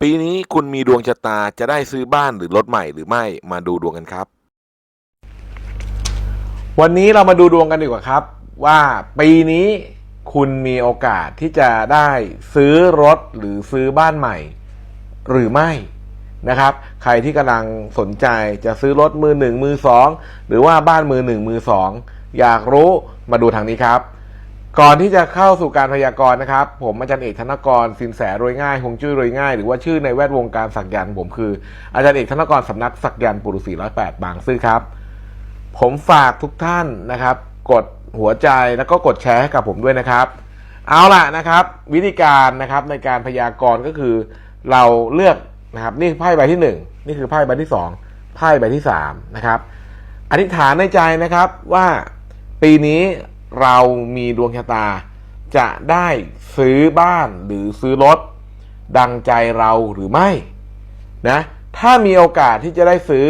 ปีนี้คุณมีดวงชะตาจะได้ซื้อบ้านหรือรถใหม่หรือไม่มาดูดวงกันครับ วันนี้เรามาดูดวงกันดีกว่าครับ ว่าปีนี้คุณมีโอกาสที่จะได้ซื้อรถหรือซื้อบ้านใหม่ หรือไม่นะครับ ใครที่กำลังสนใจจะซื้อรถมือหนึ่งมือสองหรือว่าบ้านมือหนึ่งมือสองอยากรู้มาดูทางนี้ครับ ก่อนที่จะเข้าสู่การพยากรณ์นะครับ ผมอาจารย์เอกธนกรสินแสรวยง่ายคงจุ้ยรวยง่าย หรือว่าชื่อในแวดวงการสักยันต์ผมคือ อาจารย์เอกธนกรสำนักสักยันต์ปุรุษีร้อยแปดบางซื่อครับ ผมฝากทุกท่านนะครับ กดหัวใจแล้วก็กดแชร์ให้กับผมด้วยนะครับ เอาล่ะนะครับ วิธีการนะครับในการพยากรณ์ก็คือเราเลือกนะครับนี่ไพ่ใบที่หนึ่งนี่คือไพ่ใบที่สองไพ่ใบที่สามนะครับอธิษฐานในใจนะครับว่าปีนี้ เรามีดวงชะตา จะได้ซื้อบ้านหรือซื้อรถ ดังใจเราหรือไม่นะถ้ามีโอกาสที่จะได้ซื้อ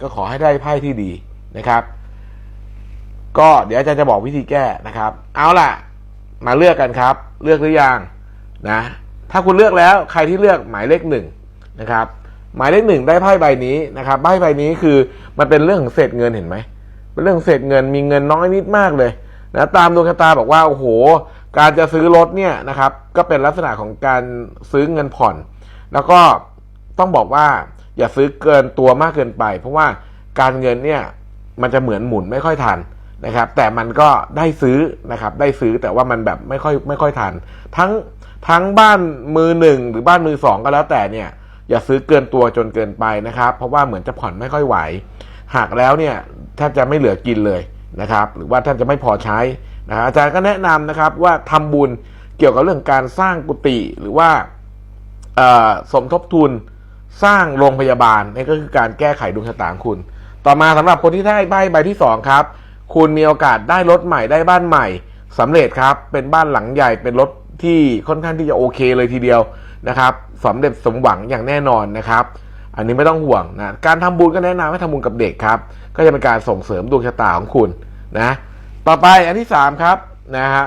ก็ขอให้ได้ไพ่ที่ดีนะครับ ก็เดี๋ยวอาจารย์จะบอกวิธีแก้นะครับ เอาล่ะ มาเลือกกันครับ เลือกหรือยังนะ ถ้าคุณเลือกแล้วใครที่เลือกหมายเลขหนึ่งนะครับ หมายเลขหนึ่งได้ไพ่ใบนี้นะครับไพ่ใบนี้คือมันเป็นเรื่องของเศษเงินเห็นไหมเป็นเรื่องเศษเงินมีเงินน้อยนิดมากเลย นะตามดวงชะตาบอกว่าโอ้โห การจะซื้อรถเนี่ยนะครับก็เป็นลักษณะของการซื้อเงินผ่อน แล้วก็ต้องบอกว่าอย่าซื้อเกินตัวมากเกินไป เพราะว่าการเงินเนี่ยมันจะเหมือนหมุนไม่ค่อยทันนะครับ แต่มันก็ได้ซื้อนะครับได้ซื้อแต่ว่ามันแบบไม่ค่อยไม่ค่อยทัน ทั้งทั้งบ้านมือหนึ่งหรือบ้านมือสองก็แล้วแต่เนี่ยอย่าซื้อเกินตัวจนเกินไปนะครับ เพราะว่าเหมือนจะผ่อนไม่ค่อยไหว หากแล้วเนี่ยแทบจะไม่เหลือกินเลย นะครับ หรือว่าแทบจะไม่พอใช้นะครับอาจารย์ก็แนะนำนะครับว่าทำบุญเกี่ยวกับเรื่องการสร้างกุฏิหรือว่าสมทบทุนสร้างโรงพยาบาลนี่ก็คือการแก้ไขดวงชะตาของคุณ ต่อมาสำหรับคนที่ได้ใบใบที่สองครับคุณมีโอกาสได้รถใหม่ได้บ้านใหม่สำเร็จครับเป็นบ้านหลังใหญ่เป็นรถที่ค่อนข้างที่จะโอเคเลยทีเดียวนะครับสำเร็จสมหวังอย่างแน่นอนนะครับ อันนี้ไม่ต้องห่วงนะการทำบุญก็แนะนำให้ทำบุญกับเด็กครับ ก็จะเป็นการส่งเสริมดวงชะตาของคุณ นะต่อไปอันที่สามครับนะฮะ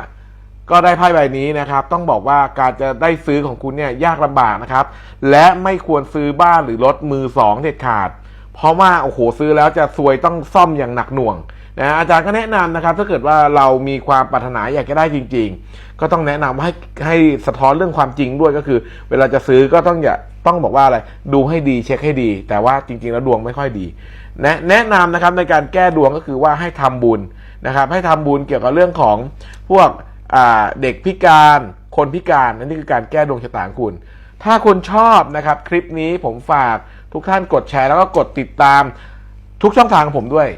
ก็ได้ไพ่ใบนี้นะครับ ต้องบอกว่าการจะได้ซื้อของคุณเนี่ยยากลำบากนะครับ และไม่ควรซื้อบ้านหรือรถมือสองเด็ดขาด เพราะว่าโอ้โหซื้อแล้วจะซวยต้องซ่อมอย่างหนักหน่วงนะอาจารย์ก็แนะนำนะครับ ถ้าเกิดว่าเรามีความปรารถนาอยากจะได้จริง ๆ ก็ต้องแนะนำให้ให้สะท้อนเรื่องความจริงด้วยก็คือ เวลาจะซื้อก็ต้องอย่า ต้องบอกว่าอะไรดูให้ดีเช็คให้ดี แต่ว่าจริง ๆ แล้วดวงไม่ค่อยดีนะแนะนำนะครับในการแก้ดวงก็คือว่าให้ทำบุญนะครับ ให้ทำบุญเกี่ยวกับเรื่องของพวกเด็กพิการคนพิการนั่นนี่คือการแก้ดวงชะตางคุณ ถ้าคุณชอบนะครับ คลิปนี้ผมฝากทุกท่านกดแชร์แล้วก็กดติดตามทุกช่องทางของผมด้วย